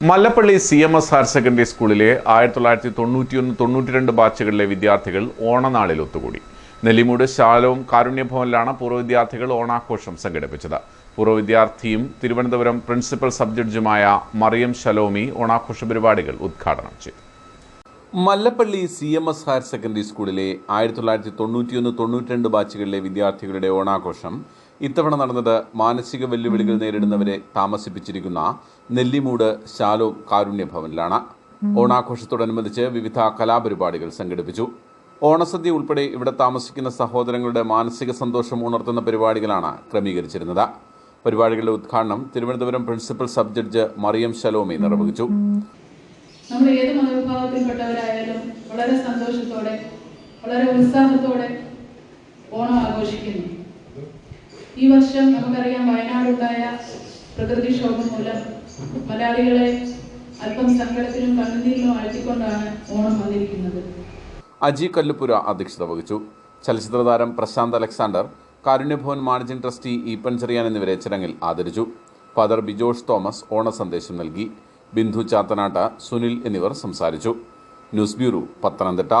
Mallappally C M S higher secondary സ്കൂളിലെ ആയിരത്തി തൊള്ളായിരത്തി തൊണ്ണൂറ്റിയൊന്ന് തൊണ്ണൂറ്റിരണ്ട് ബാച്ചുകളിലെ വിദ്യാർത്ഥികൾ ഓണനാളിൽ ഒത്തുകൂടി. നെല്ലിമൂട് ശാലവും കാരുണ്യഭവനിലാണ് പൂർവ വിദ്യാർത്ഥികൾ ഓണാഘോഷം സംഘടിപ്പിച്ചത്. പൂർവ വിദ്യാർത്ഥിയും തിരുവനന്തപുരം പ്രിൻസിപ്പൽ സബ് ജഡ്ജുമായ മറിയം ശലോമി ഓണാഘോഷ പരിപാടികൾ ഉദ്ഘാടനം ചെയ്തു. Mallappally C M S higher secondary സ്കൂളിലെ ആയിരത്തി തൊള്ളായിരത്തി തൊണ്ണൂറ്റിയൊന്ന് തൊണ്ണൂറ്റിരണ്ട് ബാച്ചുകളിലെ വിദ്യാർത്ഥികളുടെ ഓണാഘോഷം ഇത്തവണ നടന്നത് മാനസിക വെല്ലുവിളികൾ നേരിടുന്നവരെ താമസിപ്പിച്ചിരിക്കുന്ന നെല്ലിമൂട് ശാലോ കാരുണ്യ ഭവനിലാണ് ഓണാഘോഷത്തോടനുബന്ധിച്ച് വിവിധ കലാപരിപാടികൾ സംഘടിപ്പിച്ചു. ഓണസദ്യ ഉൾപ്പെടെ ഇവിടെ താമസിക്കുന്ന സഹോദരങ്ങളുടെ മാനസിക സന്തോഷം ഉണർത്തുന്ന പരിപാടികളാണ് ക്രമീകരിച്ചിരുന്നത്. പരിപാടികളുടെ ഉദ്ഘാടനം Thiruvananthapuram principal sub judge Mariyam Shalomi നിർവഹിച്ചു. നമ്മൾ ഏത് വളരെ സന്തോഷത്തോടെ വളരെ ഉത്സാഹത്തോടെ ഓണം ആഘോഷിക്കുന്നു. ഈ വർഷം നമുക്കറിയാം വയനാടുണ്ടായ പ്രകൃതിക്ഷോഭം മൂലം മലയാളികളെ അല്പം സങ്കടത്തിലും കണ്ണുനീരിലും ആഴ്ത്തിക്കൊണ്ടാണ് ഓണം വന്നിരിക്കുന്നത്. അജി കല്ലുപുര അധ്യക്ഷത വഹിച്ചു. ചലച്ചിത്ര താരം Prasanth Alexander Karunyabhavan managing trustee Eapen Cherian എന്നിവരെ ചടങ്ങിൽ ആദരിച്ചു. ഫാദർ ബിജോഷ് തോമസ് ഓണ സന്ദേശം നൽകി. ബിന്ദു ചാത്തനാട്ട സുനിൽ എന്നിവർ സംസാരിച്ചു. News bureau Pathanamthitta.